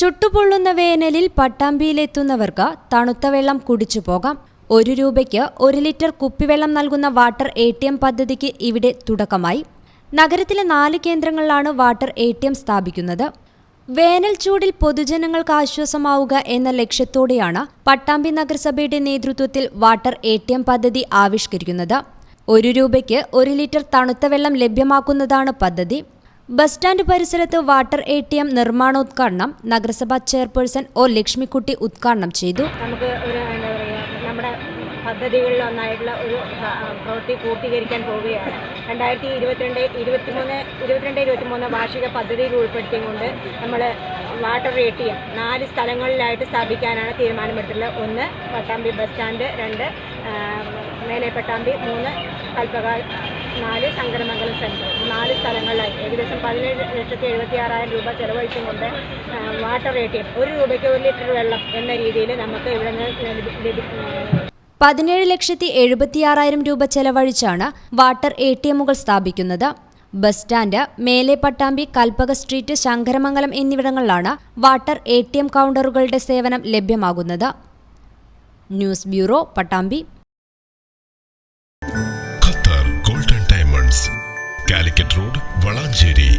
ചുട്ടുപൊള്ളുന്ന വേനലിൽ പട്ടാമ്പിയിലെത്തുന്നവർക്ക് തണുത്ത വെള്ളം കുടിച്ചു പോകാം. ഒരു രൂപയ്ക്ക് ഒരു ലിറ്റർ കുപ്പിവെള്ളം നൽകുന്ന വാട്ടർ എ ടി എം പദ്ധതിക്ക് ഇവിടെ തുടക്കമായി. നഗരത്തിലെ നാല് കേന്ദ്രങ്ങളിലാണ് വാട്ടർ എ ടി എം സ്ഥാപിക്കുന്നത്. വേനൽ ചൂടിൽ പൊതുജനങ്ങൾക്ക് ആശ്വാസമാവുക എന്ന ലക്ഷ്യത്തോടെയാണ് പട്ടാമ്പി നഗരസഭയുടെ നേതൃത്വത്തിൽ വാട്ടർ എ ടി എം പദ്ധതി ആവിഷ്കരിക്കുന്നത്. ഒരു രൂപയ്ക്ക് ഒരു ലിറ്റർ തണുത്ത വെള്ളം ലഭ്യമാക്കുന്നതാണ് പദ്ധതി. ബസ് സ്റ്റാൻഡ് പരിസരത്ത് വാട്ടർ എ ടി എം നിർമ്മാണോദ്ഘാടനം നഗരസഭാ ചെയർപേഴ്സൺ ഒ ലക്ഷ്മിക്കുട്ടി ഉദ്ഘാടനം ചെയ്തു. നമുക്ക് ഒരു എന്താ പറയുക നമ്മുടെ പദ്ധതികളിൽ ഒന്നായിട്ടുള്ള ഒരു പ്രവൃത്തി പൂർത്തീകരിക്കാൻ പോവുകയാണ്. രണ്ടായിരത്തി ഇരുപത്തിരണ്ട് ഇരുപത്തിമൂന്ന് ഇരുപത്തിരണ്ട് ഇരുപത്തിമൂന്ന് വാർഷിക പദ്ധതിയിൽ ഉൾപ്പെടുത്തിക്കൊണ്ട് നമ്മൾ വാട്ടർ എ ടി എം നാല് സ്ഥലങ്ങളിലായിട്ട് സ്ഥാപിക്കാനാണ് തീരുമാനമെടുത്തിട്ടുള്ളത് ഒന്ന് പട്ടാമ്പി ബസ് സ്റ്റാൻഡ് രണ്ട് മേലെ പട്ടാമ്പി മൂന്ന് കൽപ്പക നാല് ശങ്കരമംഗലം സെന്റർ. നാല് സ്ഥലങ്ങളിലായി. ഏകദേശം പതിനേഴ് ലക്ഷത്തി എഴുപത്തി ആറായിരം രൂപ ചെലവഴിച്ചുകൊണ്ട് വാട്ടർ എ ടി എം ഒരു രൂപയ്ക്ക് ഒരു ലിറ്റർ വെള്ളം എന്ന രീതിയിൽ നമുക്ക് ഇവിടെ നിന്ന് പതിനേഴ് ലക്ഷത്തി എഴുപത്തിയാറായിരം രൂപ ചെലവഴിച്ചാണ് വാട്ടർ എ ടി എമ്മുകൾ സ്ഥാപിക്കുന്നത്. ബസ് സ്റ്റാൻഡ് മേലെ പട്ടാമ്പി കൽപ്പക സ്ട്രീറ്റ് ശങ്കരമംഗലം എന്നിവിടങ്ങളിലാണ് വാട്ടർ എം കൗണ്ടറുകളുടെ സേവനം ലഭ്യമാകുന്നത്. News bureau Pattambi. Judy.